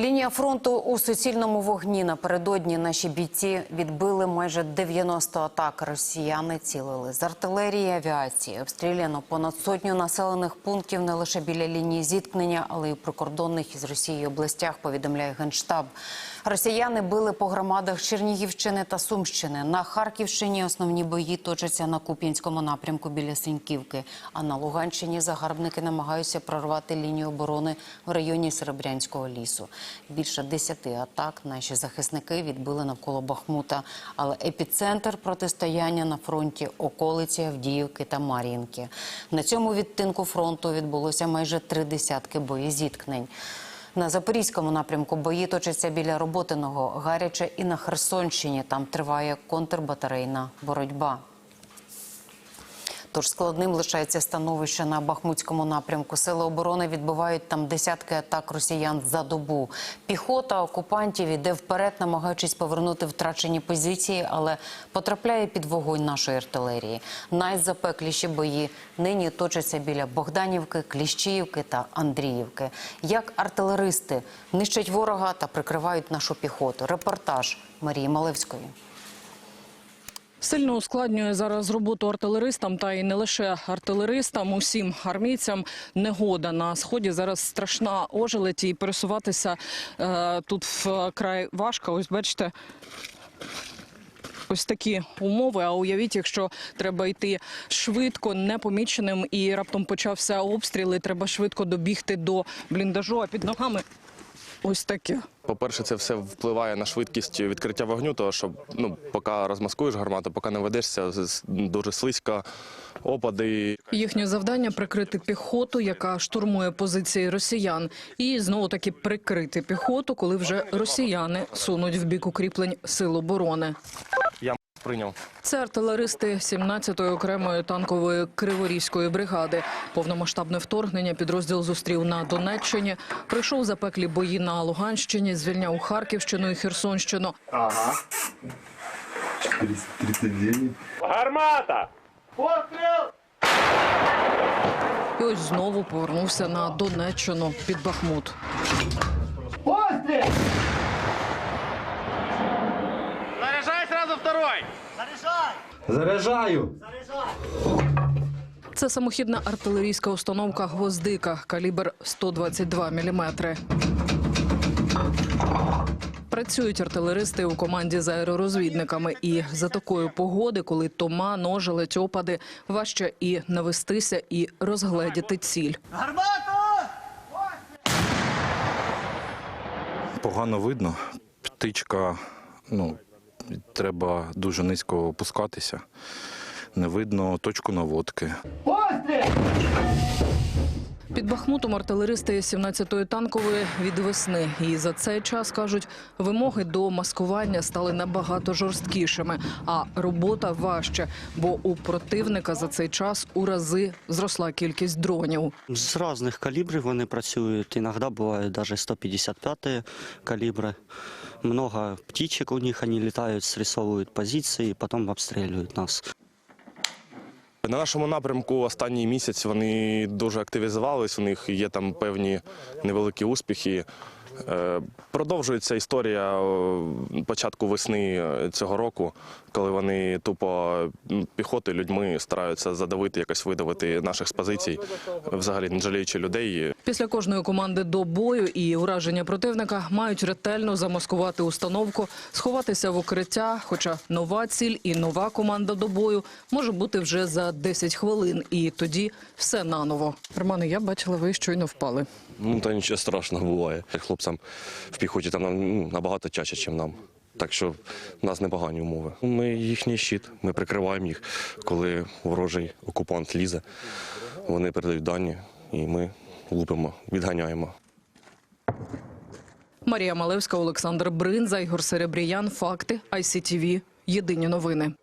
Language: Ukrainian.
Лінія фронту у суцільному вогні напередодні наші бійці відбили майже 90 атак. Росіяни цілили з артилерії, і авіації. Обстріляно понад сотню населених пунктів не лише біля лінії зіткнення, але й у прикордонних із Росією областях. Повідомляє генштаб. Росіяни били по громадах Чернігівщини та Сумщини. На Харківщині основні бої точаться на Куп'янському напрямку біля Синьківки. А на Луганщині загарбники намагаються прорвати лінію оборони в районі Серебрянського лісу. Більше десяти атак наші захисники відбили навколо Бахмута. Але епіцентр протистояння на фронті околиці Авдіївки та Мар'їнки. На цьому відтинку фронту відбулося майже три десятки боєзіткнень. На Запорізькому напрямку бої точаться біля Роботиного, гаряче і на Херсонщині. Там триває контрбатарейна боротьба. Тож складним лишається становище на Бахмутському напрямку. Сили оборони відбивають там десятки атак росіян за добу. Піхота окупантів іде вперед, намагаючись повернути втрачені позиції, але потрапляє під вогонь нашої артилерії. Найзапекліші бої нині точаться біля Богданівки, Кліщіївки та Андріївки. Як артилеристи нищать ворога та прикривають нашу піхоту. Репортаж Марії Малевської. Сильно ускладнює зараз роботу артилеристам, та й не лише артилеристам, усім армійцям негода на сході. Зараз страшна ожеледь і пересуватися е, тут вкрай важко. Ось бачите. Ось такі умови. А уявіть, якщо треба йти швидко, непоміченим, і раптом почався обстріл, і треба швидко добігти до бліндажу, а під ногами ось таке. По-перше, це все впливає на швидкість відкриття вогню, тому що ну, поки розмаскуєш гармату, поки не ведешся, дуже слизько, опади. Їхнє завдання прикрити піхоту, яка штурмує позиції росіян, і знову таки прикрити піхоту, коли вже росіяни сунуть в бік укріплень сил оборони. Я прийняв. Це артилеристи 17-ї окремої танкової криворізької бригади. Повномасштабне вторгнення підрозділ зустрів на Донеччині. Пройшов запеклі бої на Луганщині, звільняв Харківщину і Херсонщину. Ага. 439. Гармата! І ось знову повернувся на Донеччину під Бахмут. Заряжай второй! Заряжаю! Це самохідна артилерійська установка «Гвоздика» калібр 122 мм. Працюють артилеристи у команді з аеророзвідниками. І за такої погоди, коли туман, ожеледь, опади, важче і навестися, і розгледіти ціль. Погано видно. Птичка, ну, треба дуже низько опускатися. Не видно точку наводки. Під Бахмутом артилеристи 17-ї танкової від весни. І за цей час, кажуть, вимоги до маскування стали набагато жорсткішими, а робота важче, бо у противника за цей час у рази зросла кількість дронів. З різних калібрів вони працюють. Іноді бувають навіть 155 калібри. Много птичек у них, они літають, срисовывают позиції, потім обстрілюють нас. На нашому напрямку останній місяць вони дуже активізувались. У них є там певні невеликі успіхи. Е, Продовжується історія початку весни е, цього року, коли вони тупо піхоти людьми стараються задавити, якось видавити наших з позицій, взагалі не жаліючи людей. Після кожної команди до бою і ураження противника мають ретельно замаскувати установку, сховатися в укриття. Хоча нова ціль і нова команда до бою може бути вже за 10 хвилин, і тоді все наново. Романе, я бачила, ви щойно впали. Ну, та нічого страшного буває. Хлопцям в піхоті там ну, набагато чаще, ніж нам. Так що в нас непогані умови. Ми їхній щит, ми прикриваємо їх, коли ворожий окупант лізе. Вони передають дані, і ми лупимо, відганяємо. Марія Малевська, Олександр Бринза, Ігор Серебріян. Факти ICTV. Єдині новини.